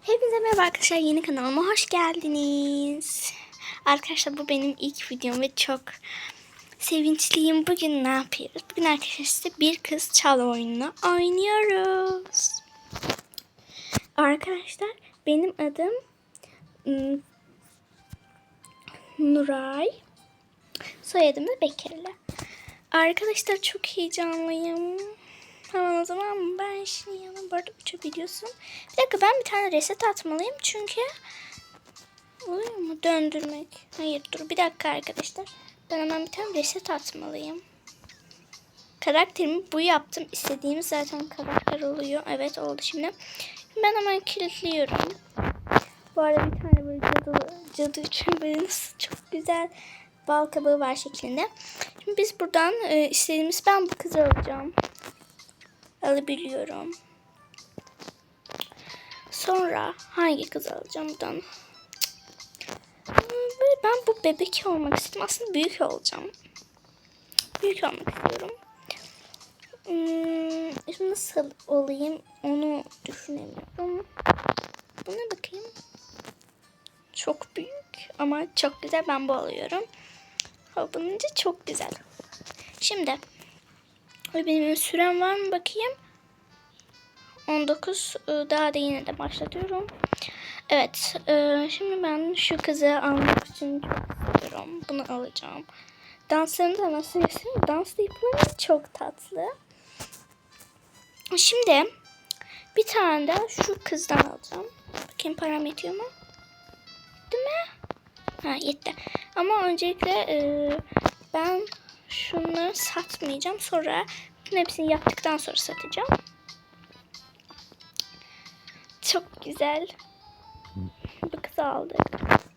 Hepinize merhaba arkadaşlar yeni kanalıma hoş geldiniz. Arkadaşlar bu benim ilk videom ve çok sevinçliyim. Bugün ne yapıyoruz? Bugün arkadaşlar size bir kız çal oyununu oynuyoruz. Arkadaşlar benim adım ım, Nuray. Soyadım da Bekirli. Arkadaşlar çok heyecanlıyım. Tamam o zaman ben şimdi yana bu arada uçabiliyorsun. Bir dakika ben bir tane reset atmalıyım çünkü oluyor mu döndürmek? Hayır dur bir dakika arkadaşlar. Ben hemen bir tane reset atmalıyım. Karakterimi bu yaptım. İstediğimiz zaten karakter oluyor. Evet oldu şimdi. Ben hemen kilitliyorum. Bu arada bir tane böyle cadı, cadı için böyle nasıl çok güzel bal kabağı var şeklinde. Şimdi biz buradan e, istediğimiz ben bu kızı alacağım alabiliyorum. Sonra hangi kız alacağım buradan? Ben bu bebek olmak istedim. Aslında büyük olacağım. Büyük olmak istiyorum. Hmm, nasıl olayım onu düşünemiyorum. Buna bakayım. Çok büyük ama çok güzel. Ben bu alıyorum. Havalanınca çok güzel. Şimdi Ay benim sürem var mı bakayım. 19 e, daha da yine de başlatıyorum. Evet. e, Şimdi ben şu kızı almak için çok istiyorum. Bunu alacağım. Danslarını da nasıl göstereyim? Dans yapıları çok tatlı. Şimdi bir tane de şu kızdan alacağım. Bakayım param yetiyor mu? Değil mi? Ha yetti. Ama öncelikle e, ben şunları satmayacağım. Sonra bütün hepsini yaptıktan sonra satacağım. Çok güzel. Bu kızı aldık.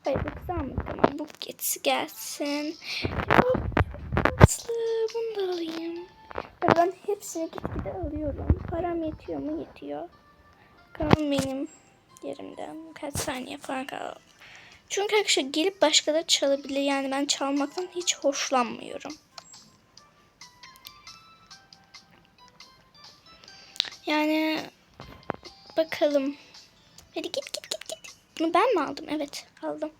Hayır bu kızı almadık ama bu gitsi gelsin. Çok tatlı. Bunu da alayım. Ben hepsini gitgide alıyorum. Param yetiyor mu? Yetiyor. Bakalım benim yerimden kaç saniye falan kaldı. Çünkü arkadaşlar gelip başkaları çalabilir. Yani ben çalmaktan hiç hoşlanmıyorum. Yani bakalım. Hadi git git git git. Bunu ben mi aldım? Evet aldım.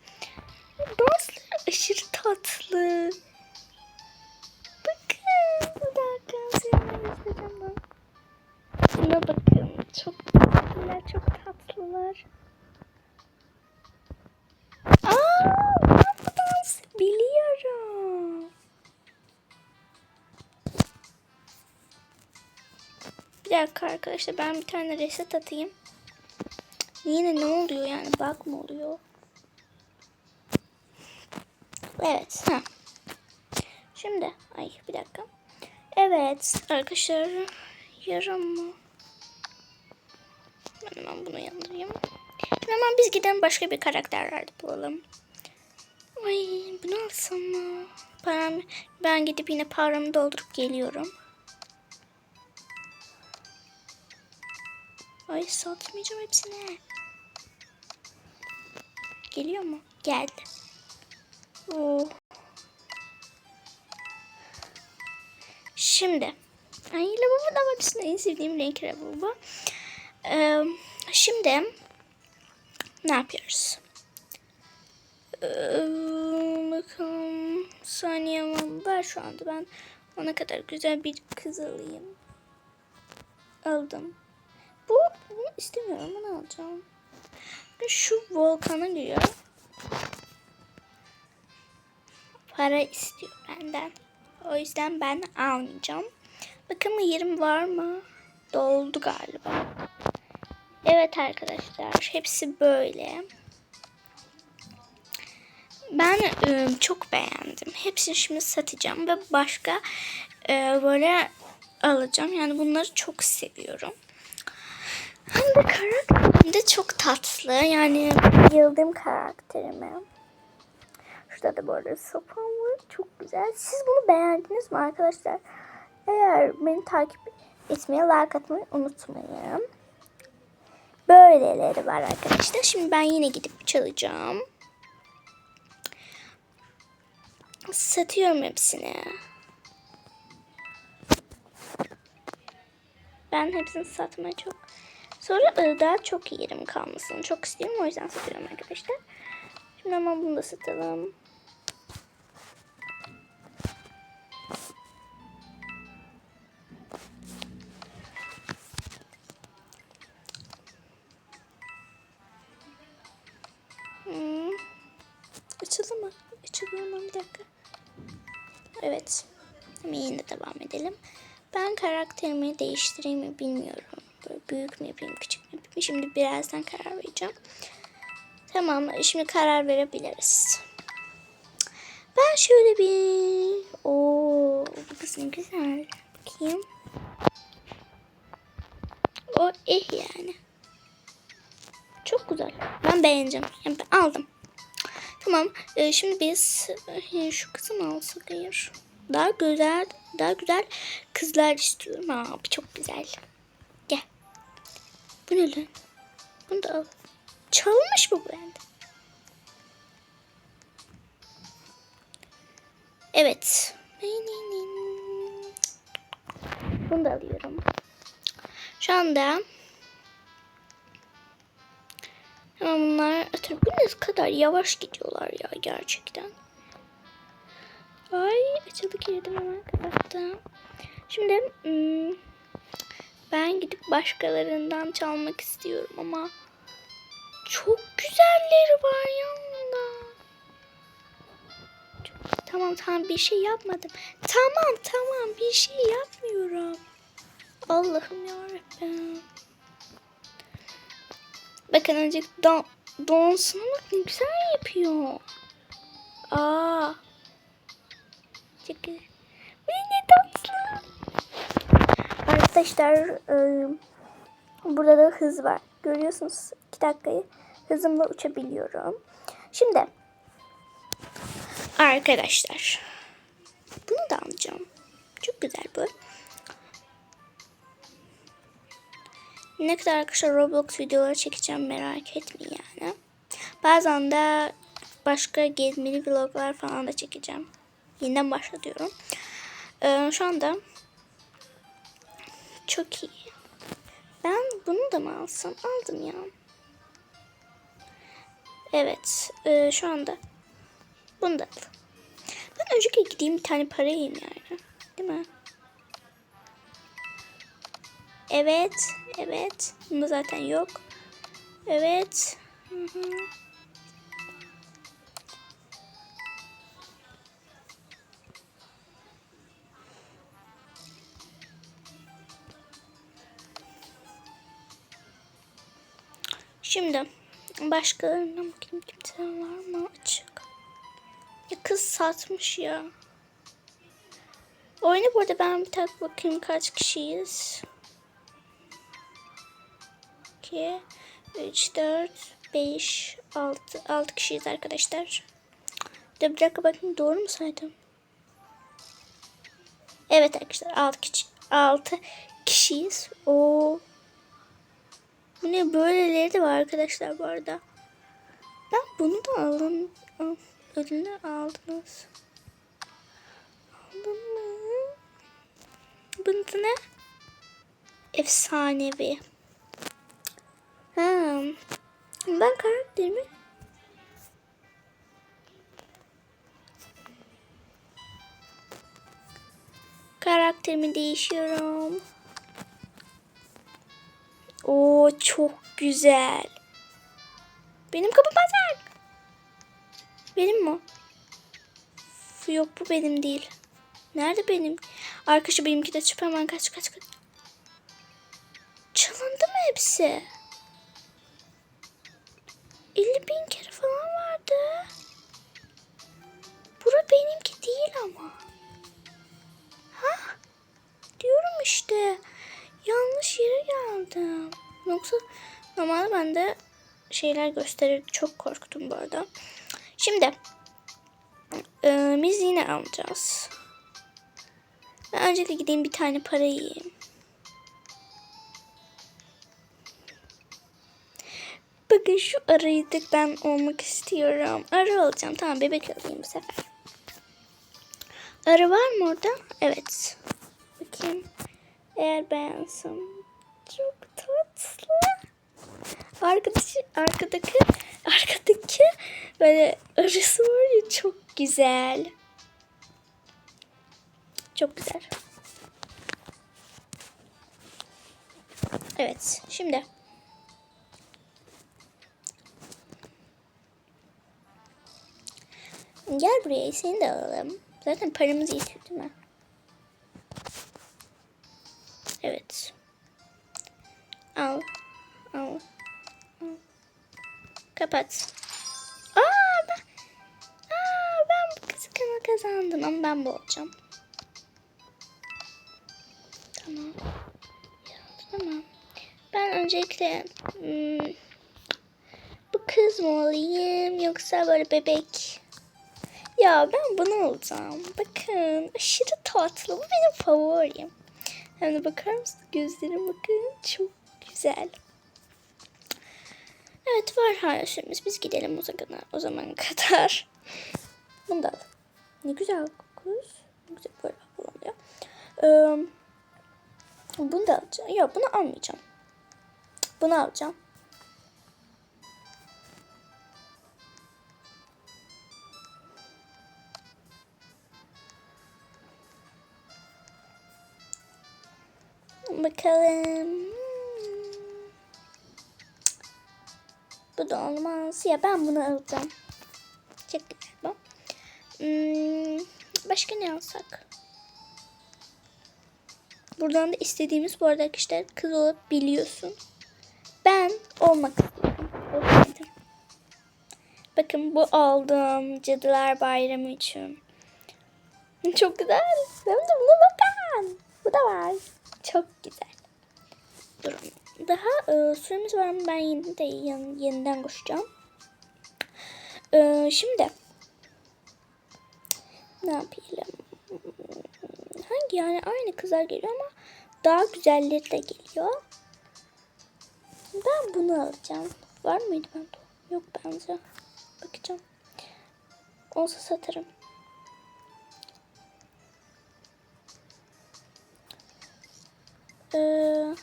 Dansları aşırı tatlı. Arkadaşlar ben bir tane reset atayım. Yine ne oluyor yani bug mı oluyor? Evet. Ha. Şimdi ay bir dakika. Evet arkadaşlar yarım mı? Ben hemen bunu yandırayım. Şimdi hemen biz gidelim başka bir karakterler bulalım. Ay bunu alsam mı? Param, ben gidip yine paramı doldurup geliyorum. Ay satmayacağım hepsini. Geliyor mu? Geldi. Oo. Şimdi. Ay lavabo üstünde en sevdiğim renk lavabo. Ee, şimdi ne yapıyoruz? Ee, bakalım saniyem var şu anda ben ona kadar güzel bir kız alayım. Aldım. Bu istemiyorum. Bunu alacağım. Şu volkana giriyor. Para istiyor benden. O yüzden ben almayacağım. Bakın yerim var mı? Doldu galiba. Evet arkadaşlar. Hepsi böyle. Ben e, çok beğendim. Hepsini şimdi satacağım ve başka e, böyle alacağım. Yani bunları çok seviyorum. Hem de karakterim de çok tatlı. Yani bayıldım karakterime. Şurada da böyle sopam var. Çok güzel. Siz bunu beğendiniz mi arkadaşlar? Eğer beni takip etmeyi, like atmayı unutmayın. Böyleleri var arkadaşlar. Şimdi ben yine gidip çalacağım. Satıyorum hepsini. Ben hepsini satmaya çok Sonra daha çok yerim kalmasını çok istiyorum. O yüzden satıyorum arkadaşlar. Şimdi ama bunu da satalım. Hmm. Açıldı mı? Açılıyor mu? Bir dakika. Evet. Hemen yine devam edelim. Ben karakterimi değiştireyim mi bilmiyorum. Büyük mü yapayım, küçük mü yapayım? Şimdi birazdan karar vereceğim. Tamam, şimdi karar verebiliriz. Ben şöyle bir... Oo, bu kız ne güzel. Bakayım. O eh yani. Çok güzel. Ben beğeneceğim. Yani ben aldım. Tamam. e, şimdi biz e, şu kızı mı alsak hayır. Daha güzel, daha güzel kızlar istiyorum. Abi çok güzel. Bu ne lan? Bunu da al. Çalmış bu bende. Evet. Bunu da alıyorum. Şu anda Ama bunlar tabii ne kadar yavaş gidiyorlar ya gerçekten. Ay açıldı kilidi hemen kapattım. Şimdi hmm, ben gidip başkalarından çalmak istiyorum ama çok güzelleri var yanında. Tamam tamam bir şey yapmadım. Tamam tamam bir şey yapmıyorum. Allah'ım yarabbim. Bakın önce don, donsuna bak ne güzel yapıyor. Aa. Çok güzel. Arkadaşlar e, burada da hız var. Görüyorsunuz 2 dakikayı hızımla uçabiliyorum. Şimdi arkadaşlar bunu da alacağım. Çok güzel bu. Ne kadar arkadaşlar Roblox videoları çekeceğim merak etmeyin yani. Bazen de başka gezmeli vloglar falan da çekeceğim. Yeniden başlatıyorum. Ee, şu anda çok iyi. Ben bunu da mı alsam? Aldım ya. Evet. e, şu anda bunu da aldım. Ben önceki gideyim bir tane para yiyeyim yani. Değil mi? Evet. Evet. Bunda zaten yok. Evet. Hı hı. Şimdi başkalarına bakayım kimse var mı açık. Ya kız satmış ya. Oyunu burada ben bir tak bakayım kaç kişiyiz. 2, 3, 4, 5, 6, 6 kişiyiz arkadaşlar. De bir dakika bakayım doğru mu saydım? Evet arkadaşlar 6 kişi 6 kişiyiz. O Bu ne böyleleri de var arkadaşlar bu arada. Ben bunu da alın. Al, Ödülünü aldınız. Aldın mı? Bunun ne? Efsanevi. Ha. Ben karakterimi karakterimi değişiyorum. Oo çok güzel. Benim kapım açık. Benim mi? Yok bu benim değil. Nerede benim? Arkadaşı benimki de çıp hemen kaç kaç kaç. Çalındı mı hepsi? 50 bin kere falan vardı. Bura benimki değil ama. Ha? Diyorum işte. Yanlış yere geldim. Yoksa normalde ben de şeyler gösterir. Çok korktum bu arada. Şimdi e, biz yine alacağız. Ben öncelikle gideyim bir tane para yiyeyim. Bakın şu arayı ben olmak istiyorum. Arı olacağım. Tamam bebek alayım bu sefer. Arı var mı orada? Evet. Bakayım. Eğer beğensem. Çok tatlı. Arkadaşı, arkadaki, arkadaki böyle arısı var ya çok güzel. Çok güzel. Evet, şimdi. Gel buraya, seni de alalım. Zaten paramız yetiyor değil mi? Evet. Al. Al. Al. Kapat. Aa ben, aa, ben bu kızı kazandım ama ben bu olacağım. Tamam. Tamam. Ben öncelikle hmm, bu kız mı olayım yoksa böyle bebek? Ya ben bunu alacağım. Bakın aşırı tatlı. Bu benim favorim. Hem de bakar mısınız? Gözlerim bakın. Çok güzel. Evet var hala süremiz. Biz gidelim o zaman, o zaman kadar. Bunu da al. Ne güzel kız. Ne güzel böyle kullanıyor. Ee, bunu da alacağım. Yok bunu almayacağım. Bunu alacağım. Bakalım. Bu da olmaz. Ya ben bunu alacağım. Çok güzel. Hmm, başka ne alsak? Buradan da istediğimiz bu arada arkadaşlar kız olup biliyorsun. Ben olmak istiyorum. Bakın bu aldım Cadılar Bayramı için. Çok güzel. Hem de buna bakın. Bu da var. Çok güzel. Durun. Daha e, süremiz var ama ben yine de yan- yeniden koşacağım. E, şimdi ne yapayım? Hangi yani aynı kızlar geliyor ama daha güzelleri de geliyor. Ben bunu alacağım. Var mıydı bende? Yok bence. Bakacağım. Olsa satarım. Ee,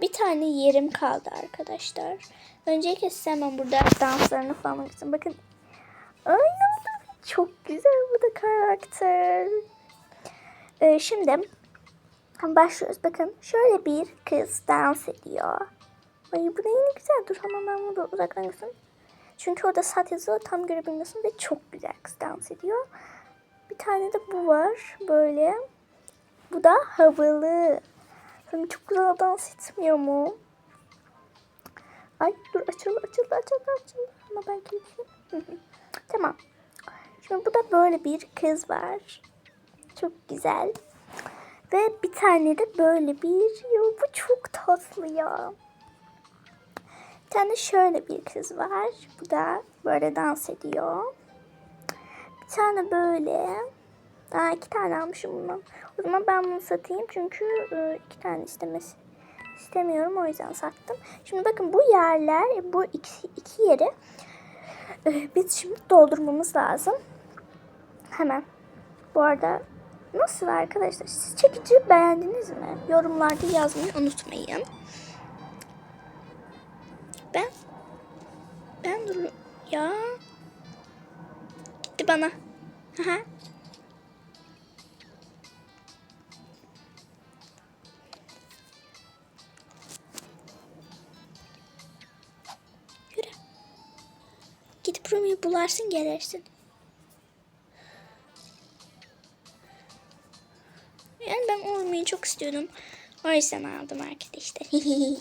bir tane yerim kaldı arkadaşlar. Öncelikle size hemen burada danslarını falan için. Bakın. Aynen çok güzel bu da karakter. Ee, şimdi başlıyoruz. Bakın şöyle bir kız dans ediyor. Ay bu yine güzel. Dur ama ben bunu uzaktan göstereyim. Çünkü orada saat yazıyor tam görebilmiyorsun ve çok güzel kız dans ediyor. Bir tane de bu var böyle. Bu da havalı. Tabii çok güzel dans etmiyor mu? Ay dur açıldı açıldı açıldı açıldı. Ama ben kilitledim. tamam. Şimdi bu da böyle bir kız var. Çok güzel. Ve bir tane de böyle bir. Ya bu çok tatlı ya. Bir tane şöyle bir kız var. Bu da böyle dans ediyor. Bir tane böyle. Daha iki tane almışım bundan. O zaman ben bunu satayım çünkü e, iki tane istemesi istemiyorum o yüzden sattım. Şimdi bakın bu yerler bu iki, iki yeri e, biz şimdi doldurmamız lazım. Hemen. Bu arada nasıl arkadaşlar? Siz çekici beğendiniz mi? Yorumlarda yazmayı unutmayın. Ben ben dur ya gitti bana. Aha. Rumi'yi bularsın gelirsin. Yani ben olmayı çok istiyordum. O yüzden aldım arkadaşlar.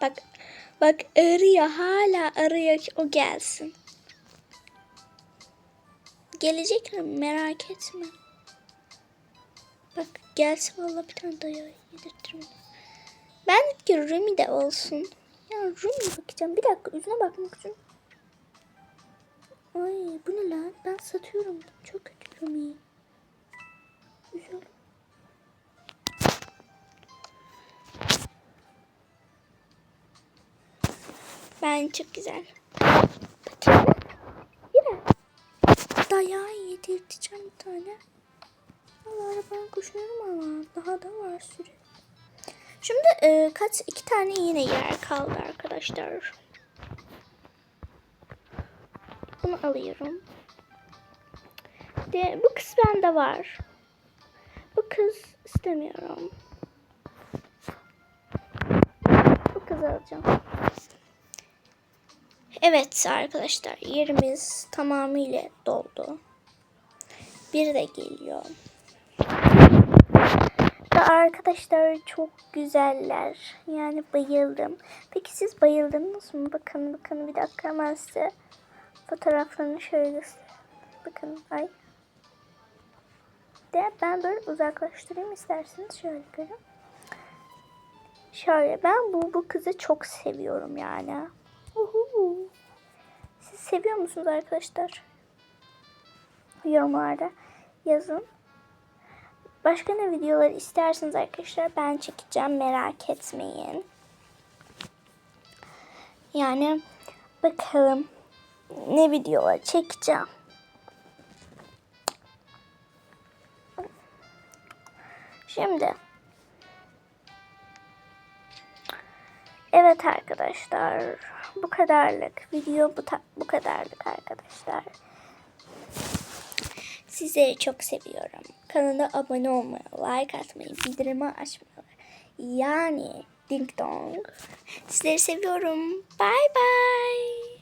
bak bak arıyor hala arıyor ki o gelsin. Gelecek mi merak etme. Bak gelsin valla bir tane dayağı yedirtirim. Ben de Rumi de olsun. Ya Rumi bakacağım. Bir dakika yüzüne bakmak için. Ay bu ne lan? Ben satıyorum. Çok kötü Rumi. Güzel. Ben çok güzel. Bakayım. Yine. Dayağı yedirteceğim bir tane. Allah ben kuşlarım ama daha da var süre. Şimdi e, kaç iki tane yine yer kaldı arkadaşlar. Bunu alıyorum. De, bu kız bende var. Bu kız istemiyorum. Bu kızı alacağım. Evet arkadaşlar yerimiz tamamıyla doldu. Bir de geliyor. Ve arkadaşlar çok güzeller. Yani bayıldım. Peki siz bayıldınız mı? Bakın bakın bir dakika hemen size fotoğraflarını şöyle göstereyim. Bakın ay. De ben böyle uzaklaştırayım isterseniz şöyle görün. Şöyle ben bu bu kızı çok seviyorum yani. Uhu. Siz seviyor musunuz arkadaşlar? Yorumlarda yazın. Başka ne videolar isterseniz arkadaşlar ben çekeceğim merak etmeyin. Yani bakalım ne videolar çekeceğim. Şimdi Evet arkadaşlar bu kadarlık video bu, bu kadarlık arkadaşlar. Sizleri çok seviyorum. Kanala abone olmayı, like atmayı, bildirimi açmayı. Yani ding dong. Sizleri seviyorum. Bye bye.